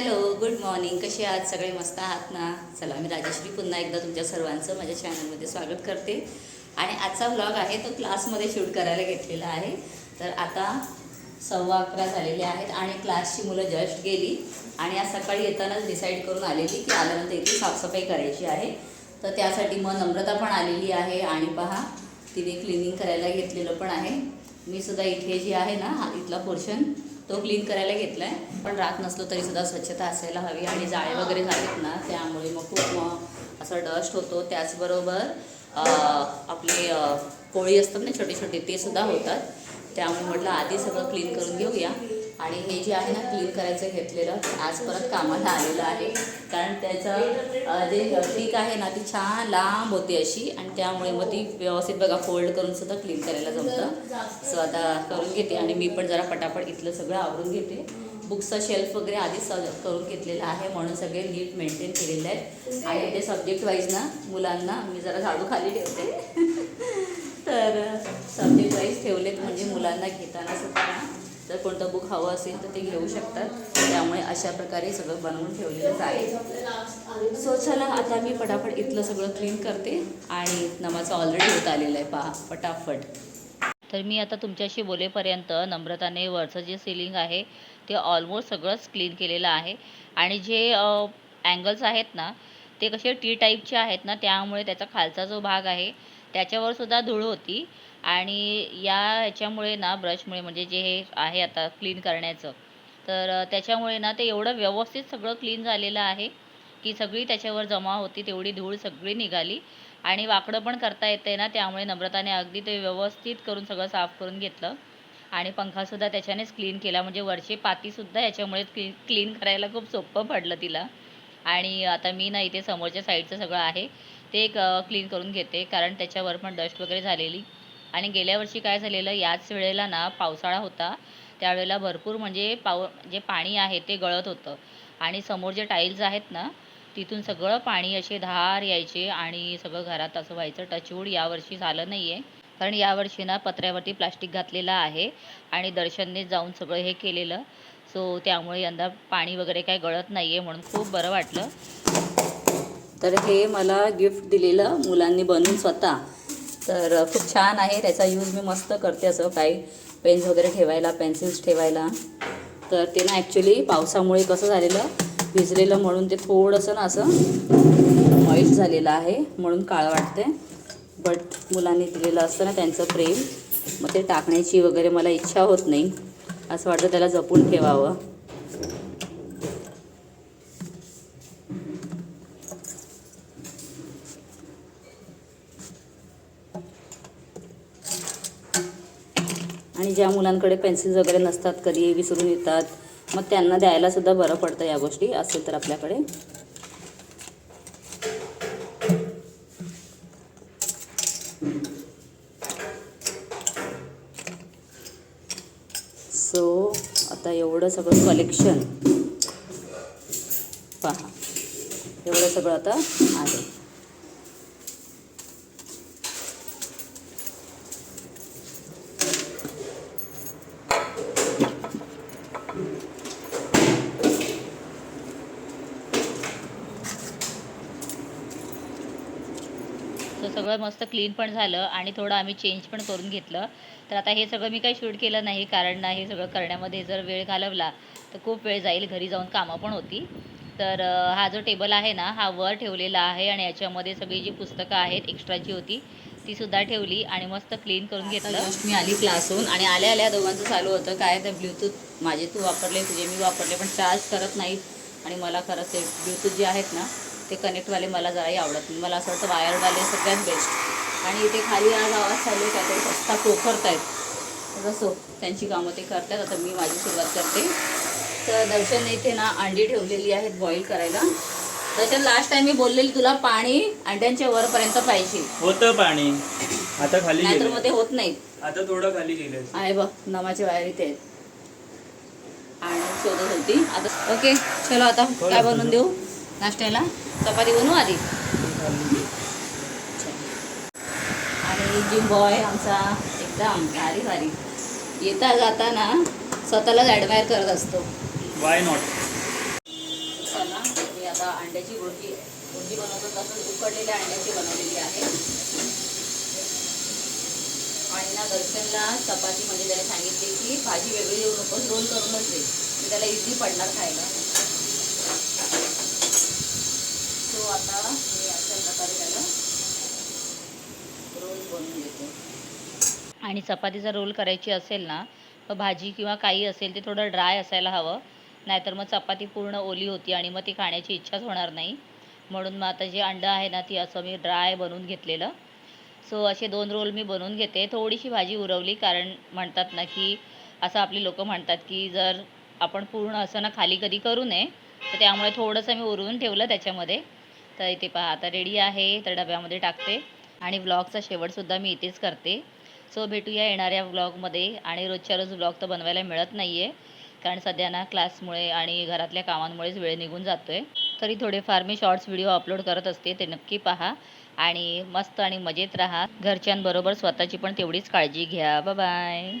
Hello good morning. कसे आहात? सगळे मस्त आहात ना? चला मी राजश्री पुन्हा एकदा तुमच्या सर्वांचं माझ्या चॅनलमध्ये स्वागत करते. आणि आजचा व्लॉग आहे तो क्लासमध्ये शूट करायला घेतलेला आहे. तर आता सव्वा अकरा झालेले आहेत आणि क्लासची मुलं जस्ट गेली. आणि आज सकाळी येतानाच डिसाईड करून आलेली की आल्यानंतर इथे साफसफाई करायची आहे. तर त्यासाठी मग नम्रता पण आलेली आहे. आणि पहा तिने क्लिनिंग करायला घेतलेलं पण आहे. मी सुद्धा इथे जी आहे ना हा इथला पोर्शन तो क्लीन करायला घेतला आहे पण रात नसलो तरी सुद्धा स्वच्छता असायला हवी आणि जाळे वगैरे झालेत ना त्यामुळे मग खूप मग असं डस्ट होतो. त्याचबरोबर आपली आपले कोळी असतात ना छोटे छोटे ते सुद्धा होतात. त्यामुळे म्हटलं आधी सगळं क्लीन करून घेऊया. आणि हे जे आहे ना क्लीन करायचं घेतलेलं ते आज परत कामाला आलेलं आहे. कारण त्याचं जे पीक आहे ना ती छान लांब होती अशी आणि त्यामुळे मग ती व्यवस्थित बघा फोल्ड करून सुद्धा क्लीन करायला जमतं. सो आता करून घेते आणि मी पण जरा पटापट इथलं सगळं आवरून घेते. बुक्सचा शेल्फ वगैरे आधीच करून घेतलेला आहे म्हणून सगळे नीट मेंटेन केलेले आहेत. आणि ते सब्जेक्ट वाईज ना मुलांना मी जरा झाडू खाली ठेवते. तर सब्जेक्ट वाईज ठेवलेत म्हणजे मुलांना घेताना सुद्धा. जर कोणतं बुक हवं असेल तर ते घेऊ शकतात. त्यामुळे अशा प्रकारे सगळं बनवून ठेवलेलंच आहे. सो चला आता मी पटापट इथलं सगळं क्लीन करते आणि नमाचं ऑलरेडी होत आलेलं आहे. पहा फटाफट तर मी आता तुमच्याशी बोलेपर्यंत नम्रताने वरचं जे सिलिंग आहे ते ऑलमोस्ट सगळंच क्लीन केलेलं आहे. आणि जे अँगल्स आहेत ना ते कसे टी टाईपचे आहेत ना त्यामुळे त्याचा खालचा जो भाग आहे त्याच्यावर सुद्धा धूळ होती. आणि या ह्याच्यामुळे ना ब्रशमुळे म्हणजे जे हे आहे आता क्लीन करण्याचं तर त्याच्यामुळे ना ते एवढं व्यवस्थित सगळं क्लीन झालेलं आहे की सगळी त्याच्यावर जमा होती तेवढी धूळ सगळी निघाली. आणि वाकडं पण करता येते ना त्यामुळे नम्रताने अगदी ते व्यवस्थित करून सगळं साफ करून घेतलं. आणि पंखासुद्धा त्याच्यानेच क्लीन केला म्हणजे वरचे पातीसुद्धा याच्यामुळे क्लीन क्लीन करायला खूप सोपं पडलं तिला. आणि आता मी ना इथे समोरच्या साईडचं सगळं आहे. ते एक क्लीन करून घेते कारण त्याच्यावर पण डस्ट वगैरे झालेली. आणि गेल्या वर्षी काय झालेलं याच वेळेला ना पावसाळा होता त्यावेळेला भरपूर म्हणजे पाव जे पाणी आहे ते गळत होतं. आणि समोर जे टाईल्स आहेत ना तिथून सगळं पाणी असे धार यायचे आणि सगळं घरात असं व्हायचं टचवूड यावर्षी झालं नाही आहे कारण यावर्षी ना पत्र्यावरती प्लास्टिक घातलेलं आहे आणि दर्शनने जाऊन सगळं हे केलेलं. सो त्यामुळे यंदा पाणी वगैरे काय गळत नाही आहे म्हणून खूप बरं वाटलं. तर हे मला गिफ्ट दिलेलं मुलांनी बनवून स्वतः. तर खूप छान आहे त्याचा यूज मी मस्त करते असं काही पेन्स वगैरे ठेवायला पेन्सिल्स ठेवायला. तर ते ना ॲक्च्युली पावसामुळे कसं झालेलं भिजलेलं म्हणून ते थोडंसं ना असं मॉइस्ट झालेलं आहे म्हणून काळं वाटते बट मुलांनी दिलेलं असतं ना त्यांचं प्रेम मग ते टाकण्याची वगैरे मला इच्छा होत नाही. असं वाटतं त्याला जपून ठेवावं. आणि ज्या मुलांकडे पेन्सिल्स वगैरे नसतात कधी विसरून येतात मग त्यांना द्यायला सुद्धा बरं पडतं या गोष्टी. असेल तर आपल्याकडे. सो आता एवढं सगळं कलेक्शन पहा. एवढं सगळं आता आहे. सगळं मस्त क्लीन पण झालं आणि थोडं आम्ही चेंज पण करून घेतलं. तर आता हे सगळं मी काही शूट केलं नाही कारण ना हे सगळं करण्यामध्ये जर वेळ घालवला तर खूप वेळ जाईल. घरी जाऊन कामं पण होती. तर हा जो टेबल आहे ना हा वर ठेवलेला आहे आणि याच्यामध्ये सगळी जी पुस्तकं आहेत एक्स्ट्राची होती ती सुद्धा ठेवली आणि मस्त क्लीन करून घेतलं. मी आली क्लासहून आणि आल्या आल्या दोघांचं चालू होतं. काय तर ब्ल्यूटूथ माझे तू वापरले तुझे मी वापरले पण चार्ज करत नाहीत आणि मला खरंच ते ब्ल्यूटूथ जे आहेत ना ते कनेक्टवाले मला जराही आवडत नाही. मला असं वाटतं वायरवाले सगळ्यात बेस्ट आणि इथे खाली आज आवाज चालू आहे काहीतरी रस्ता पोखरतायत. तर असो त्यांची कामं ते करतात आता मी माझी सुरुवात करते. तर दर्शन इथे ना अंडी ठेवलेली आहेत बॉईल करायला. दर्शन लास्ट टाइम मी बोललेली तुला पाणी अंड्यांच्या वरपर्यंत पाहिजे. होतं पाणी. आता खाली नाहीतर मग ते होत नाही आता थोडं खाली गेलं. आहे बघ नमाचे वायर इथे आहेत. आणि शोधत होती. आता ओके चलो आता काय बनवून देऊ? नाश्त्याला? चपाती बनवू आधी? आणि जिम बॉय आमचा एकदम भारी भारी. येता जाताना स्वतःलाच ॲडमायर करत असतो. वाय नॉट आता अंड्याची भुर्जी भुर्जी बनवतो तसंच उकडलेल्या अंड्याची बनवलेली आहे. आणि ना दर्शनला चपाती म्हणजे त्याने सांगितले की भाजी वेगळी देऊ नकोस रोल करूनच दे. त्याला इझी पडणार खायला. आता मी अशा प्रकारे त्याला रोल बनवून घेते आणि चपातीचा रोल करायची असेल ना तर भाजी किंवा काही असेल ते थोडं ड्राय असायला हवं. नाहीतर मग चपाती पूर्ण ओली होती आणि मग ती खाण्याची इच्छाच होणार नाही. म्हणून मग आता जे अंडं आहे ना ती असं मी ड्राय बनवून घेतलेलं. सो असे दोन रोल मी बनवून घेते. थोडीशी भाजी उरवली कारण म्हणतात ना की असं आपली लोकं म्हणतात की जर आपण पूर्ण असं ना खाली कधी करू नये तर त्यामुळे थोडंसं मी उरवून ठेवलं त्याच्यामध्ये. तर इथे पहा आता रेडी आहे तर डब्यामध्ये टाकते. आणि व्लॉगचा शेवटसुद्धा मी इथेच करते. सो भेटूया येणाऱ्या ब्लॉगमध्ये आणि रोजच्या रोज ब्लॉग तर बनवायला मिळत नाही आहे कारण सध्या ना क्लासमुळे आणि घरातल्या कामांमुळेच वेळ निघून जातो आहे तरी थोडेफार मी शॉर्ट्स व्हिडिओ अपलोड करत असते ते नक्की पहा. आणि मस्त आणि मजेत राहा. घरच्यांबरोबर स्वतःची पण तेवढीच काळजी घ्या. बाय